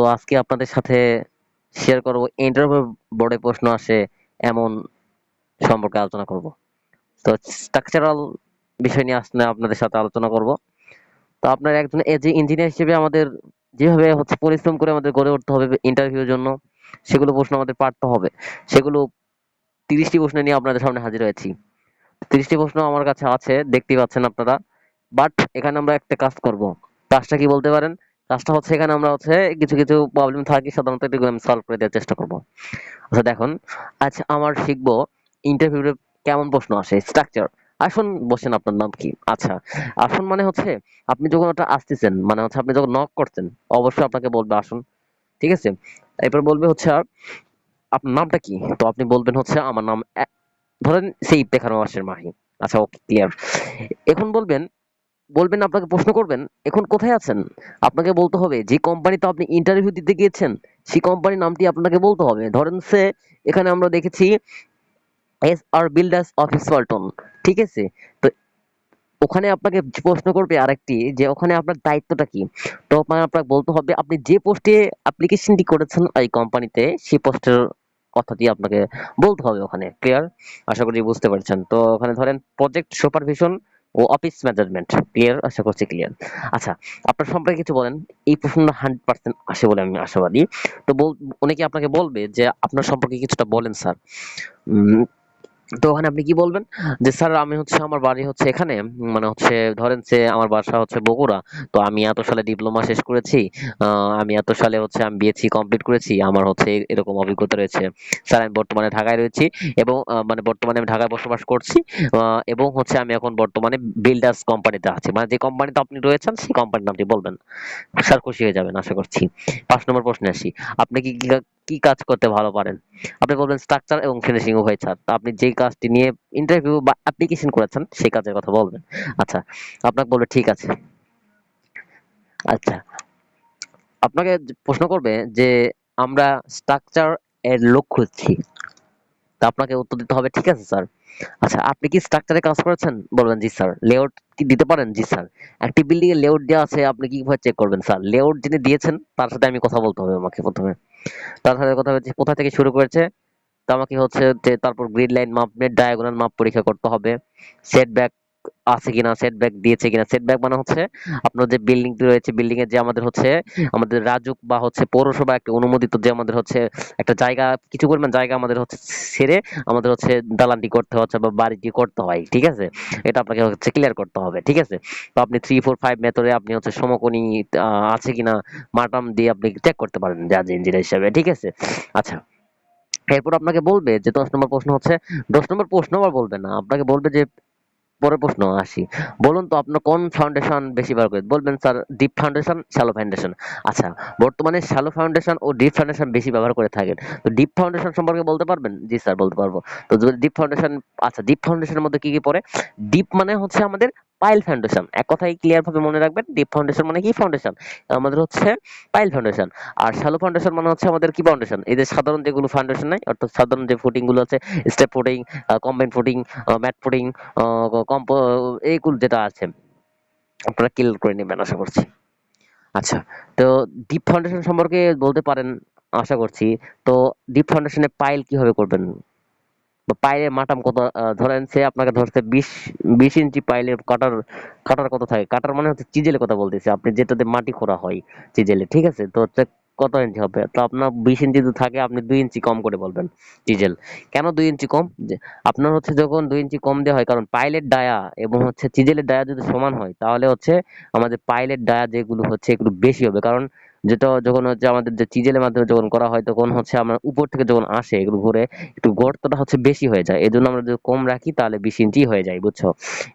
তো আজকে আপনাদের সাথে শেয়ার করব ইন্টারভিউ বোর্ডে প্রশ্ন আসে এমন সম্পর্কে আলোচনা করব। তো স্ট্রাকচারাল বিষয় নিয়ে আসলে আপনাদের সাথে আলোচনা করব। তো আপনার একজন এজ ইঞ্জিনিয়ার হিসেবে আমাদের যেভাবে হচ্ছে পরিশ্রম করে আমাদের গড়ে উঠতে হবে ইন্টারভিউর জন্য, সেগুলো প্রশ্ন আমাদের পারতে হবে। সেগুলো তিরিশটি প্রশ্ন নিয়ে আপনাদের সামনে হাজির হয়েছি। তিরিশটি প্রশ্ন আমার কাছে আছে, দেখতেই পাচ্ছেন আপনারা। বাট এখানে আমরা একটা কাজ করব। কাজটা কি বলতে পারেন? কাজটা হচ্ছে এখানে আমরা হচ্ছে কিছু কিছু প্রবলেম থাকি, সাধারণত আমি সলভ করে দেওয়ার চেষ্টা করব। আচ্ছা দেখুন আচ্ছা আমার শিখব ইন্টারভিউতে কেমন প্রশ্ন আসে স্ট্রাকচার আসুন, বসেন, আপনার নাম কি? আচ্ছা আসুন মানে হচ্ছে আপনি যখন ওটা আসতেছেন মানে হচ্ছে আপনি যখন নক করছেন, অবশ্যই আপনাকে বলবে, আসুন, ঠিক আছে? এরপর বলবে হচ্ছে আপনার নামটা কি? তো আপনি বলবেন হচ্ছে আমার নাম ধরেন সেই দেখানো মাসের মাহি। আচ্ছা ওকে ক্লিয়ার এখন বলবেন বলবেন, আপনাকে প্রশ্ন করবেন, এখন কোথায় আছেন? আপনাকে বলতে হবে, যে কোম্পানিতে আপনি ইন্টারভিউ দিতে গিয়েছেন, সেই কোম্পানির নামটি আপনাকে বলতে হবে। ধরেন সে, এখানে আমরা দেখেছি S R builders office Walton ঠিক আছে? তো ওখানে আপনাকে প্রশ্ন করবে আরেকটি, যে ওখানে আপনার দায়িত্বটা কি? তো আপনাকে বলতে হবে, আপনি যে পোস্টে অ্যাপ্লিকেশনটি করেছেন এই কোম্পানিতে সেই পোস্টের কথাটি আপনাকে বলতে হবে ওখানে ক্লিয়ার আশা করি বুঝতে পারছেন। তো ওখানে ধরেন প্রজেক্ট সুপারভিশন ও অফিস ম্যানেজমেন্ট ক্লিয়ার আশা করছি ক্লিয়ার আচ্ছা আপনার সম্পর্কে কিছু বলেন। এই প্রশ্নটা হান্ড্রেড পার্সেন্ট আসে বলে আমি আশাবাদী। তো অনেকে আপনাকে বলবে যে আপনার সম্পর্কে কিছুটা বলেন, স্যার? তো ওখানে আপনি কি বলবেন? যে, স্যার, আমি হচ্ছে আমার বাড়ি হচ্ছে এখানে। মানে হচ্ছে ধরেন যে, আমার বাসা হচ্ছে বগুড়া। তো আমি এত সালে ডিপ্লোমা শেষ করেছি। আমি এত সালে হচ্ছে আমি বিএসসি কমপ্লিট করেছি। আমার হচ্ছে এরকম অভিজ্ঞতা রয়েছে। স্যার, আমি বর্তমানে ঢাকায় রয়েছি এবং মানে বর্তমানে আমি ঢাকায় বসবাস করছি। এবং হচ্ছে আমি এখন বর্তমানে বিল্ডার্স কোম্পানিতে আছি। মানে যে কোম্পানিতে আপনি রয়েছেন, সেই কোম্পানির নামটি বলবেন। স্যার, খুশি হয়ে যাবেন, আশা করছি। পাঁচ নম্বর প্রশ্নে আসি। আপনি কি কি কাজ করতে ভালো পারেন? আপনি বলবেন স্ট্রাকচার এবং ফিনিশিং উভয় ছাড়। আপনি যেই কাজটি নিয়ে ইন্টারভিউ বা অ্যাপ্লিকেশন করেছেন, সেই কাজের কথা বলবেন। আচ্ছা আপনাকে বলবে ঠিক আছে। আচ্ছা আপনাকে প্রশ্ন করবে যে আমরা স্ট্রাকচার এর লোক খুঁজছি। তা আপনাকে উত্তর দিতে হবে, ঠিক আছে, স্যার? আচ্ছা আপনি কি স্ট্রাকচারে কাজ করেছেন? বলবেন, জি, স্যার। লেআউট কি দিতে পারেন? জি, স্যার। একটি বিল্ডিং এর লেআউট দেওয়া আছে, আপনি কীভাবে চেক করবেন, স্যার? লেআউট যিনি দিয়েছেন, তার সাথে আমি কথা বলতে হবে আমাকে প্রথমে। তার সাথে কথা হচ্ছে কোথা থেকে শুরু করেছে? তো আমাকে হচ্ছে যে তারপর গ্রিড লাইন মাপ ডায়াগোনাল মাপ পরীক্ষা করতে হবে সেটব্যাক আছে কিনা সেটব্যাক দিয়েছে কিনা। সেটব্যাক মানে হচ্ছে আপনার যে বিল্ডিংটি রয়েছে বিল্ডিং এর যে আমাদের হচ্ছে, আমাদের রাজুক বা হচ্ছে পৌরসভা একটা অনুমোদিত যে আমাদের হচ্ছে একটা জায়গা, কিছু পরিমাণ জায়গা আমাদের হচ্ছে ছেড়ে আমাদের হচ্ছে দালানটি করতে হচ্ছে বা বাড়িটি করতে হয়, ঠিক আছে? এটা আপনাকে হচ্ছে ক্লিয়ার করতে হবে, ঠিক আছে? তো আপনি থ্রি ফোর ফাইভ মেথডে আপনি হচ্ছে সমকোণী আছে কিনা মাটাম দিয়ে আপনি চেক করতে পারেন জাজ ইঞ্জিনিয়ার হিসাবে, ঠিক আছে? আচ্ছা। এরপর আপনাকে বলবে যে দশ নম্বর প্রশ্ন হচ্ছে, দশ নম্বর প্রশ্ন আবার বলবে না, আপনাকে বলবে যে পরের প্রশ্ন, আসি। বলুন তো আপনার কোন ফাউন্ডেশন বেশি ব্যবহার করেন বলবেন sir deep foundation shallow foundation আচ্ছা বর্তমানে শ্যালো ফাউন্ডেশন ও ডিপ ফাউন্ডেশন বেশি ব্যবহার করে থাকেন। তো ডিপ ফাউন্ডেশন সম্পর্কে বলতে পারবেন? জি স্যার, বলতে পারব। তো ডিপ ফাউন্ডেশন আচ্ছা ডিপ ফাউন্ডেশনের মধ্যে কি কি পড়ে? ডিপ মানে হচ্ছে আমাদের পাইল ফাউন্ডেশন এক কথায় ক্লিয়ার ভাবে মনে রাখবেন ডিপ ফাউন্ডেশন মানে কি? ফাউন্ডেশন আমাদের হচ্ছে পাইল ফাউন্ডেশন আর শ্যালো ফাউন্ডেশন মানে হচ্ছে আমাদের কি ফাউন্ডেশন এই যে সাধারণ যেগুলো ফাউন্ডেশন নাই, অর্থাৎ সাধারণ যে ফুটিংগুলো আছে step footing combine footing mat footing comp এইগুলো যেটা আছে, আপনারা ক্লিয়ার করে নেবেন, আশা করছি। আচ্ছা তো ডিপ ফাউন্ডেশন সম্পর্কে বলতে পারেন, আশা করছি। তো ডিপ ফাউন্ডেশনে পাইল কীভাবে করবেন? বা পাইলের মাটাম কত ধরেন সে আপনাকে ধরছে বিশ বিশ ইঞ্চি পাইলের কাটার কাটার কত থাকে? কাটার মানে হচ্ছে চিজেলের কথা বলতেছি, আপনি যেটাতে মাটি খোঁড়া হয় চিজেলে, ঠিক আছে? তো হচ্ছে কত ইঞ্চি হবে? তো আপনার বিশ ইঞ্চি যদি থাকে, আপনি দুই ইঞ্চি কম করে বলবেন চিজেল। কেন দুই ইঞ্চি কম? যে আপনার হচ্ছে যখন দুই ইঞ্চি কম দেওয়া হয়, কারণ পাইলের ডায়া এবং হচ্ছে চিজেলের ডায়া যদি সমান হয়, তাহলে হচ্ছে আমাদের পাইলের ডায়া যেগুলো হচ্ছে একটু বেশি হবে। কারণ যেটা যখন হচ্ছে আমাদের যে চিজেলের মাধ্যমে যখন করা হয়, তখন হচ্ছে আমরা উপর থেকে যখন আসে এগুলো ঘুরে, একটু গর্তটা হচ্ছে বেশি হয়ে যায়। এই জন্য আমরা যদি কম রাখি, তাহলে বিশ ইঞ্চি হয়ে যায়, বুঝছ?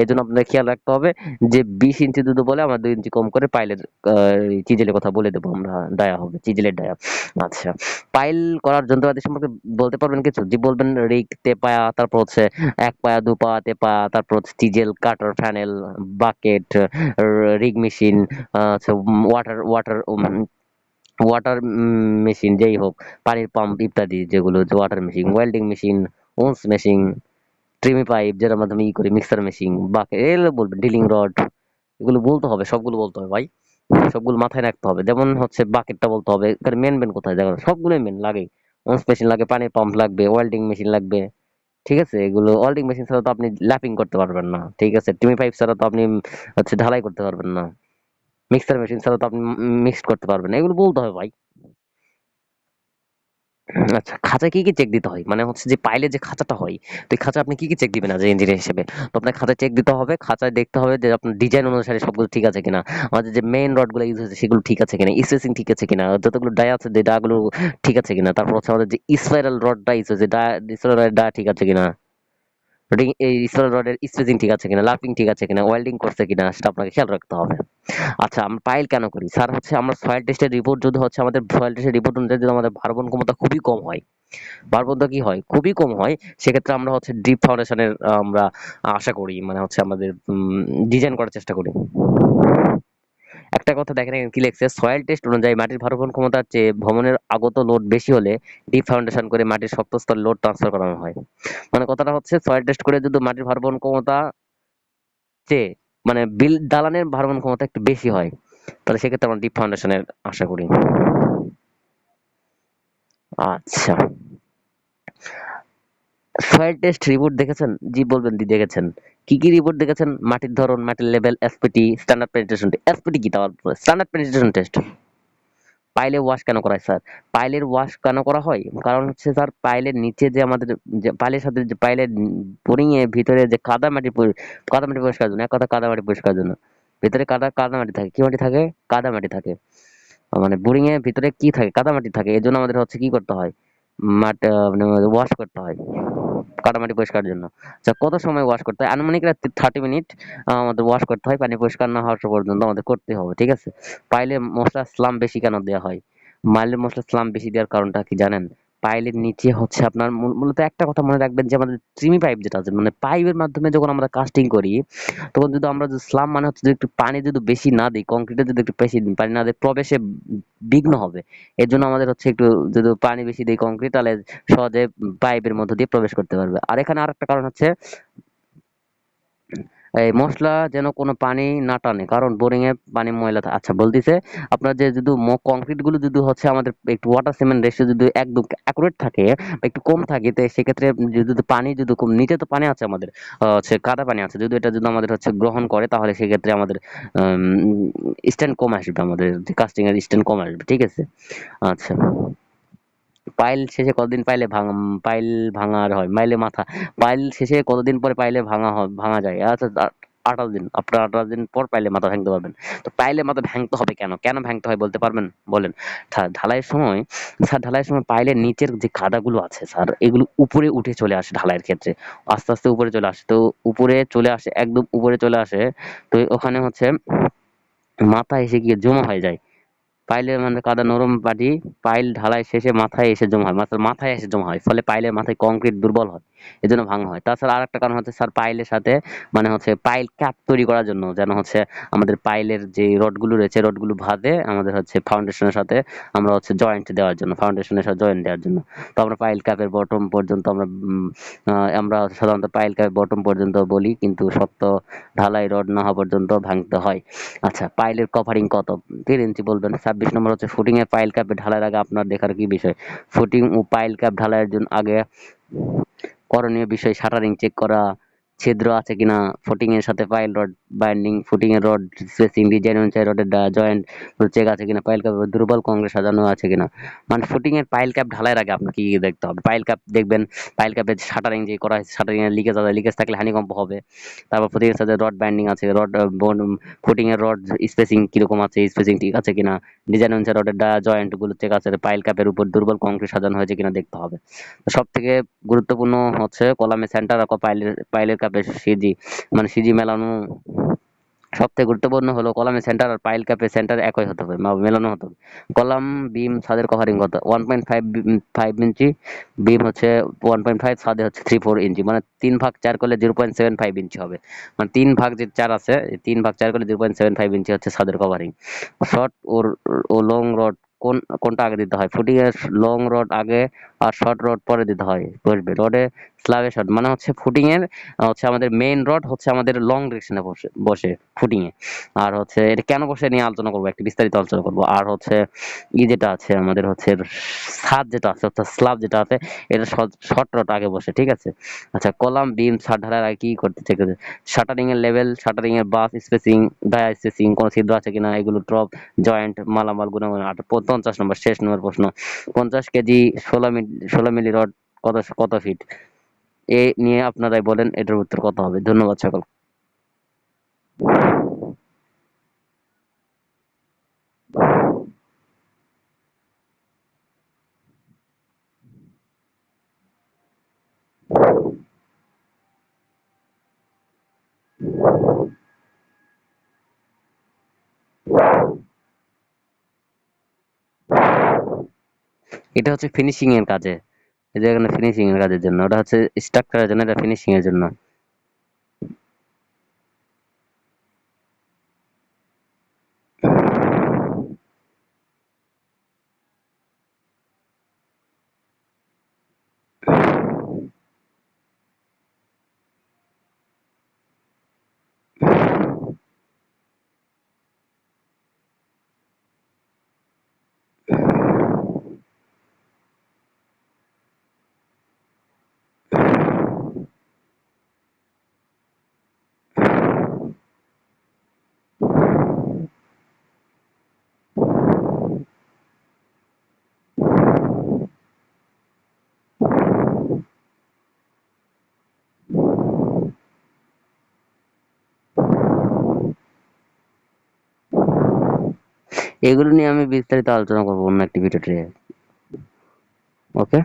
এই জন্য আপনাদের খেয়াল রাখতে হবে যে বিশ ইঞ্চি দুধ বলে, আমরা দুই ইঞ্চি কম করে পাইলের চিজেলের কথা বলে দেবো আমরা ডায়া হবে, চিজেলের ডায়া আচ্ছা পাইল করার যন্ত্রপাতি সম্পর্কে বলতে পারবেন কিছু? যে বলবেন রিক, তেপায়া, তারপর হচ্ছে এক পায়া, দু পা তেপা তারপর হচ্ছে chisel, cutter funnel, bucket rig machine আচ্ছা ওয়াটার ওয়াটার ওয়াটার মেশিন যেই হোক, পানির পাম্প ইত্যাদি যেগুলো ওয়াটার মেশিন ওয়েল্ডিং মেশিন ওন্স মেশিন ট্রিমি পাইপ যেটার মাধ্যমে ই করি মিক্সার মেশিন বাকে এগুলো বলবেন ডিলিং রড এগুলো বলতে হবে, সবগুলো বলতে হবে ভাই। সবগুলো মাথায় রাখতে হবে। যেমন হচ্ছে বাকেটটা বলতে হবে, এখানে মেন মেন কোথায়? দেখো সবগুলোই মেন লাগে ওয়াশ মেশিন লাগে, পানির পাম্প লাগবে ওয়েল্ডিং মেশিন লাগবে, ঠিক আছে? এগুলো ওয়েল্ডিং মেশিন ছাড়া তো আপনি ল্যাপিং করতে পারবেন না, ঠিক আছে? টিমি পাইপ ছাড়া তো আপনি হচ্ছে ঢালাই করতে পারবেন না। মিক্সার মেশিন ছাড়া তো আপনি মিক্স করতে পারবেন এগুলো বলতে হবে ভাই। আচ্ছা খাঁচায় কি কি চেক দিতে হয়? মানে হচ্ছে যে পাইলে যে খাঁচাটা হয়, তো খাঁচা আপনি কি কি চেক দিবেন আজ ইঞ্জিনিয়ার হিসেবে? তো আপনার খাঁচায় চেক দিতে হবে, খাঁচায় দেখতে হবে যে আপনার ডিজাইন অনুসারে সবগুলো ঠিক আছে কিনা। আমাদের যে মেইন রডগুলো ইউজ হয়েছে সেগুলো ঠিক আছে কিনা স্পেসিং ঠিক আছে কিনা, যতগুলো ডাই আছে, যে ডাগুলো ঠিক আছে কিনা। তারপর হচ্ছে আমাদের যে স্পাইরাল রডটা ইউজ হয়েছে ডা স্পাইরাল ডা ঠিক আছে কিনা। এই স্পাইরাল রডের স্পেসিং ঠিক আছে কিনা লাফিং ঠিক আছে কিনা ওয়েল্ডিং করছে কিনা, সেটা আপনাকে খেয়াল রাখতে হবে। আচ্ছা আমরা পাইল কেন করি? স্যার হচ্ছে আমরা সয়েল টেস্টের রিপোর্ট যদি হচ্ছে, আমাদের সয়েল টেস্টের রিপোর্ট অনুযায়ী যদি আমাদের ভারবন ক্ষমতা খুবই কম হয় ভার্বনটা কি হয়? খুবই কম হয়, সেক্ষেত্রে আমরা হচ্ছে ডিপ ফাউন্ডেশনের আমরা আশা করি মানে হচ্ছে আমাদের ডিজাইন করার চেষ্টা করি। একটা কথা দেখেন, কি লিখছে? সয়েল টেস্ট অনুযায়ী মাটির ভারবহন ক্ষমতার চেয়ে ভ্রমণের আগত লোড বেশি হলে ডিপ ফাউন্ডেশন করে মাটির শক্ত স্তর লোড ট্রান্সফার করানো হয়। মানে কথাটা হচ্ছে সয়েল টেস্ট করে যদি মাটির ভারবহন ক্ষমতা চেয়ে মানে বিল, দালানের ভারবহন ক্ষমতা একটু বেশি হয়, তাহলে সেক্ষেত্রে আমরা ডিপ ফাউন্ডেশনের আশা করি। আচ্ছা। সয়েল টেস্ট রিপোর্ট দেখেছেন? জি, বলবেন, দি, দেখেছেন। কি কি রিপোর্ট দেখেছেন? মাটির ধরন, মাটির level SPT standard penetration SPT কি তার স্ট্যান্ডার্ড পেনিট্রেশন টেস্ট পাইলে ওয়াশ কেন করা হয় স্যার পাইলের ওয়াশ কেন করা হয়? কারণ হচ্ছে স্যার পাইলের নিচে যে আমাদের যে পাইলের সাথে যে পাইলের এর ভিতরে যে কাদা মাটি কাদা মাটি পরিষ্কার জন্য, এক কথা কাদা মাটি পরিষ্কার জন্য। ভিতরে কাদা কাদা মাটি থাকে। কি মাটি থাকে? কাদা মাটি থাকে। মানে বোরিং এর ভিতরে কি থাকে? কাদা মাটি থাকে। এর জন্য আমাদের হচ্ছে কি করতে হয়? মাটি মানে ওয়াশ করতে হয়। কাদামাটি পরিষ্কার জন্য। আচ্ছা কত সময় ওয়াশ করতে হয়? আনুমানিক থার্টি মিনিট আমাদের ওয়াশ করতে হয়, পানি পরিষ্কার না হওয়ার পর্যন্ত আমাদের করতে হবে, ঠিক আছে? পাইলে মশলা স্লাম বেশি কেন দেওয়া হয়? মাইলে মশলা স্লাম বেশি দেওয়ার কারণটা কি জানেন? পাইলের নিচে হচ্ছে আপনার মূলত একটা কথা মনে রাখবেন যে আমাদের ট্রিমি পাইপ যেটা আছে মানে পাইপের মাধ্যমে যখন আমরা কাস্টিং করি, তখন যদি আমরা যদি স্লাম মানে হচ্ছে যে একটু পানি যদি বেশি না দিই কংক্রিটে যদি একটু বেশি পানি না দিই প্রবেশে বিঘ্ন হবে। এর জন্য আমাদের হচ্ছে একটু যদি পানি বেশি দিই কংক্রিট তাহলে সহজে পাইপের মধ্য দিয়ে প্রবেশ করতে পারবে। আর এখানে আর একটা কারণ হচ্ছে এই মশলা যেন কোনো পানি না টানে, কারণ বোরিং এ পানি ময়লা আচ্ছা বলতেছে আপনার যে যদি কংক্রিটগুলো যদি হচ্ছে আমাদের একটু ওয়াটার সিমেন্ট রেশিও যদি একদম অ্যাকুরেট থাকে একটু কম থাকে, তো সেক্ষেত্রে যদি পানি যদি কম নিচে তো পানি আছে আমাদের হচ্ছে কাদা পানি আছে, যদি এটা যদি আমাদের হচ্ছে গ্রহণ করে, তাহলে সেক্ষেত্রে আমাদের স্ট্যান্ড কম আসবে, আমাদের কাস্টিং এর স্ট্যান্ড কম আসবে, ঠিক আছে? আচ্ছা। পাইল শেষে কতদিন পাইলে ভাঙা, পাইল ভাঙার হয়? মাইলে মাথা, পাইল শেষে কতদিন পরে পাইলে ভাঙা হয়, ভাঙা যায়? আচ্ছা আঠাশ দিন, আপনার আঠাশ দিন পর পাইলে মাথা ভাঙতে পারবেন। তো পাইলে মাথা ভাঙতে হবে কেন? কেন ভাঙতে হয় বলতে পারবেন? বলেন। ঢালাইয়ের সময়, স্যার, ঢালাইয়ের সময় পাইলের নিচের যে কাদাগুলো আছে, স্যার, এগুলো উপরে উঠে চলে আসে ঢালাইয়ের ক্ষেত্রে। আস্তে আস্তে উপরে চলে আসে। তো উপরে চলে আসে, একদম উপরে চলে আসে, তো ওখানে হচ্ছে মাথা এসে গিয়ে জমা হয়ে যায়। পাইলের মানে কাদা নরম পাটি পাইল ঢালাই শেষে মাথায় এসে জমা হয়। মাথায় এসে জমা হয়, ফলে পাইলের মাথায় কংক্রিট দুর্বল হয়। এজন্য ভাঙা হয়। তাছাড়া আরেকটা কারণ হচ্ছে স্যার পাইলের সাথে মানে হচ্ছে পাইল ক্যাপ তৈরি করার জন্য যেন হচ্ছে আমাদের পাইলের যে রডগুলো রয়েছে, রডগুলো ভাঁজে আমাদের হচ্ছে ফাউন্ডেশনের সাথে আমরা হচ্ছে জয়েন্ট দেওয়ার জন্য ফাউন্ডেশনের সাথে জয়েন্ট দেওয়ার জন্য। তো আমরা পাইল ক্যাপের বটম পর্যন্ত আমরা আমরা সাধারণত পাইল ক্যাপের বটম পর্যন্ত বলি, কিন্তু সত্য ঢালাই রড না হওয়া পর্যন্ত ভাঙতে হয়। আচ্ছা পাইলের কভারিং কত? তিন ইঞ্চি বলবেন। ছাব্বিশ নম্বর হচ্ছে ফুটিং এর পাইল ক্যাপে ঢালাইয়ের আগে আপনার দেখার কি বিষয়? ফুটিং ও পাইল ক্যাপ ঢালাইয়ের জন্য আগে করণীয় বিষয় শাটারিং চেক করা ছিদ্র আছে কিনা ফুটিং এর সাথে পাইল রড বাইন্ডিং ফুটিং এর রড স্পেসিং ডিজাইন অনুযায়ী রডের জয়েন্ট চেক আছে কিনা পাইল কাপ দুর্বল কংগ্রেস সাজানো আছে কিনা। মানে ফুটিং এর পাইল ক্যাপ ঢালাইয়ের আগে আপনাকে কি দেখতে হবে? পাইল ক্যাপ দেখবেন পাইল ক্যাপের শাটারিং যে করা হয়েছে শাটারিং এর লিকেজ আছে লিকেজ থাকলে হানিকম্প হবে। তারপর ফুটিং এর সাথে রড বাইন্ডিং আছে রড ফুটিং এর রড স্পেসিং কীরকম আছে স্পেসিং ঠিক আছে কিনা ডিজাইন অনুসারে রডের জয়েন্টগুলো চেক আছে পাইল ক্যাপের উপর দুর্বল কংক্রিট সাজানো হয়েছে কিনা দেখতে হবে। সব থেকে গুরুত্বপূর্ণ হচ্ছে কলামে সেন্টার পাইলের পাইলের ক্যাপে সিজি মানে সিজি মেলানো সব থেকে গুরুত্বপূর্ণ হলো কলামে সেন্টার আর পাইল ক্যাপে সেন্টার একই হতে হবে মেলানো হতে হবে। কলাম বিম ছাদের কভারিং কত? One point five five inch beam হচ্ছে ওয়ান পয়েন্ট ফাইভ ছাদে হচ্ছে থ্রি ফোর ইঞ্চি মানে তিন ভাগ চার করলে জিরো পয়েন্ট সেভেন ফাইভ ইঞ্চি হবে। মানে তিন ভাগ যে চার আছে তিন ভাগ চার করলে জিরো পয়েন্ট সেভেন ফাইভ ইঞ্চি হচ্ছে ছাদের কভারিং শর্ট ওর ও লং রড কোন, কোনটা আগে দিতে হয়? ফুটিং লং রড আগে আর শর্ট রড পরে দিতে হয়, বসবে। রডে স্ল্যাবে শট মানে হচ্ছে ফুটিং এর হচ্ছে আমাদের মেইন রড হচ্ছে আমাদের লং ডিরেকশনে বসে বসে ফুটিং এ। আর হচ্ছে এটা কেন বসে নিয়ে আলোচনা করব? একটু বিস্তারিত আলোচনা করব। আর হচ্ছে ই যেটা আছে, আমাদের হচ্ছে ছাদ যেটা আছে, অর্থাৎ স্ল্যাব যেটা আছে এটা শর্ট রড আগে বসে, ঠিক আছে? আচ্ছা কলাম বিম ছাদ ঢালার আগে কি করতে ঠিক আছে? শাটারিং এর লেভেল শাটারিং এর বাস স্পেসিং ডায়া স্পেসিং কোন ছিদ্র আছে কিনা, এগুলো ড্রপ জয়েন্ট মালামাল গুণাগুণ আট পঞ্চাশ নম্বর শেষ নম্বর প্রশ্ন, পঞ্চাশ কেজি ষোলো মিলি ষোলো মিলি রড কত কত ফিট এ নিয়ে আপনারাই বলেন, এটার উত্তর কত হবে? ধন্যবাদ সকল। এটা হচ্ছে ফিনিশিং এর কাজে। এই যে এখানে ফিনিশিং এর কাজের জন্য, ওটা হচ্ছে স্ট্রাকচারের জন্য, এটা ফিনিশিং এর জন্য। এগুলো নিয়ে আমি বিস্তারিত আলোচনা করব অন্য একটি ভিডিওতে ওকে